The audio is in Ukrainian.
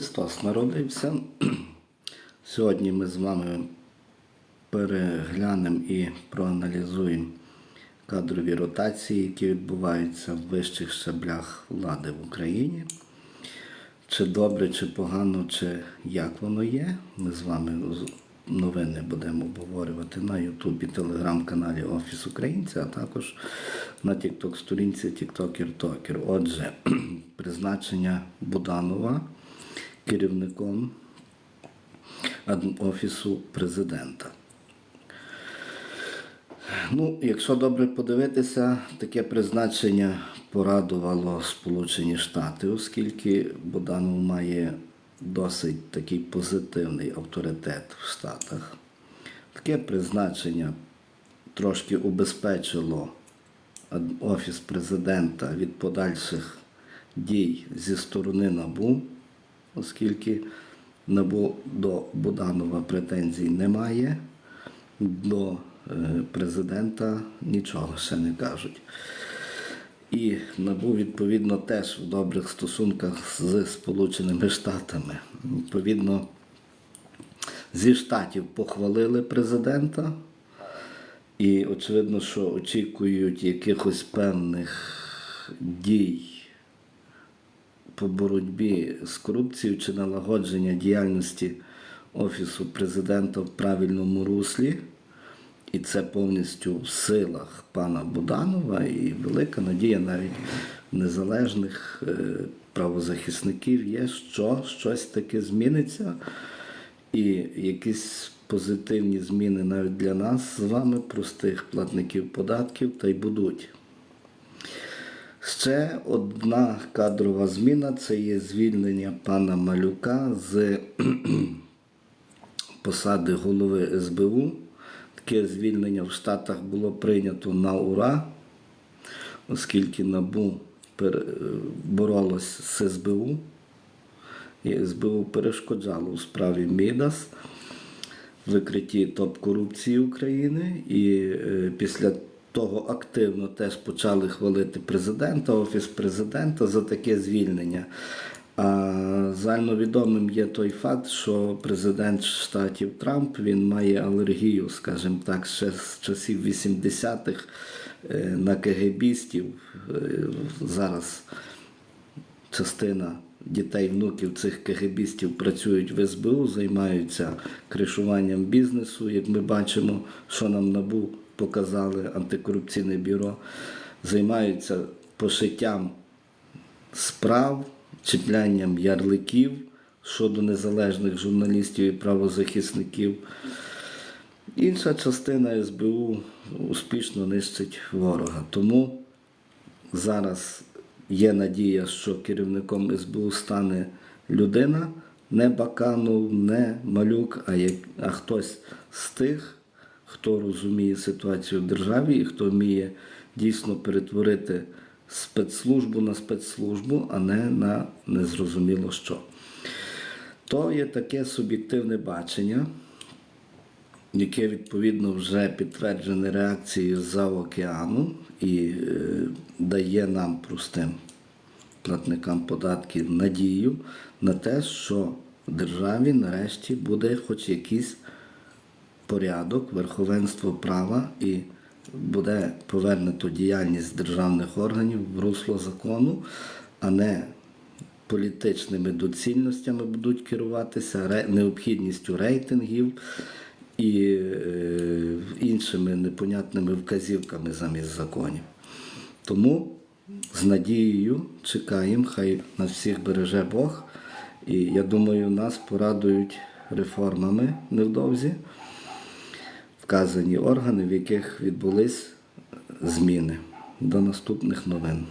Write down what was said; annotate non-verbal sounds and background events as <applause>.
Христос народився. <clears throat> Сьогодні ми з вами переглянемо і проаналізуємо кадрові ротації, які відбуваються в вищих щаблях влади в Україні. Чи добре, чи погано, чи як воно є. Ми з вами новини будемо обговорювати на Ютубі, телеграм-каналі Офіс Українця, а також на Тікток-сторінці Тіктокер Токер. Отже, <clears throat> призначення Буданова керівником Офісу президента. Ну, якщо добре подивитися, таке призначення порадувало Сполучені Штати, оскільки Буданов має досить такий позитивний авторитет в Штатах. Таке призначення трошки убезпечило Офіс президента від подальших дій зі сторони НАБУ, оскільки НАБУ до Буданова претензій немає, до е, президента нічого ще не кажуть. І НАБУ, відповідно, теж в добрих стосунках з Сполученими Штатами. Відповідно, зі штатів похвалили президента, і очевидно, що очікують якихось певних дій по боротьбі з корупцією чи налагодження діяльності Офісу президента в правильному руслі. І це повністю в силах пана Буданова і велика надія навіть незалежних е, правозахисників є, що щось таке зміниться, і якісь позитивні зміни навіть для нас з вами, простих платників податків, та й будуть. Ще одна кадрова зміна це є звільнення пана Малюка з <clears throat> посади голови СБУ. Таке звільнення в Штатах було прийнято на ура, оскільки НАБУ боролось з СБУ. І СБУ перешкоджало у справі Мідас викритті топ-корупції України. І е, після того активно теж почали хвалити президента, офіс президента за таке звільнення. А загальновідомим є той факт, що президент штатів Трамп він має алергію, скажімо так, ще з часів 80-х е, на КГБістів. Е, Зараз частина дітей, внуків цих КГБістів працюють в СБУ, займаються кришуванням бізнесу. Як ми бачимо, що нам НАБУ показали антикорупційне бюро, займаються пошиттям справ, чіплянням ярликів щодо незалежних журналістів і правозахисників. Інша частина СБУ успішно нищить ворога. Тому зараз є надія, що керівником СБУ стане людина, не Баканов, не Малюк, а, як, а хтось з тих, хто розуміє ситуацію в державі і хто вміє дійсно перетворити спецслужбу на спецслужбу, а не на незрозуміло що. То є таке суб'єктивне бачення, яке відповідно вже підтверджене реакцією з-за океану і е, дає нам простим платникам податків надію на те, що в державі нарешті буде хоч якийсь порядок, верховенство права і буде повернуто діяльність державних органів в русло закону, а не політичними доцільностями будуть керуватися, необхідністю рейтингів і е, іншими непонятними вказівками замість законів. Тому з надією чекаємо, хай нас всіх береже Бог. І я думаю, нас порадують реформами невдовзі вказані органи, в яких відбулись зміни. До наступних новин.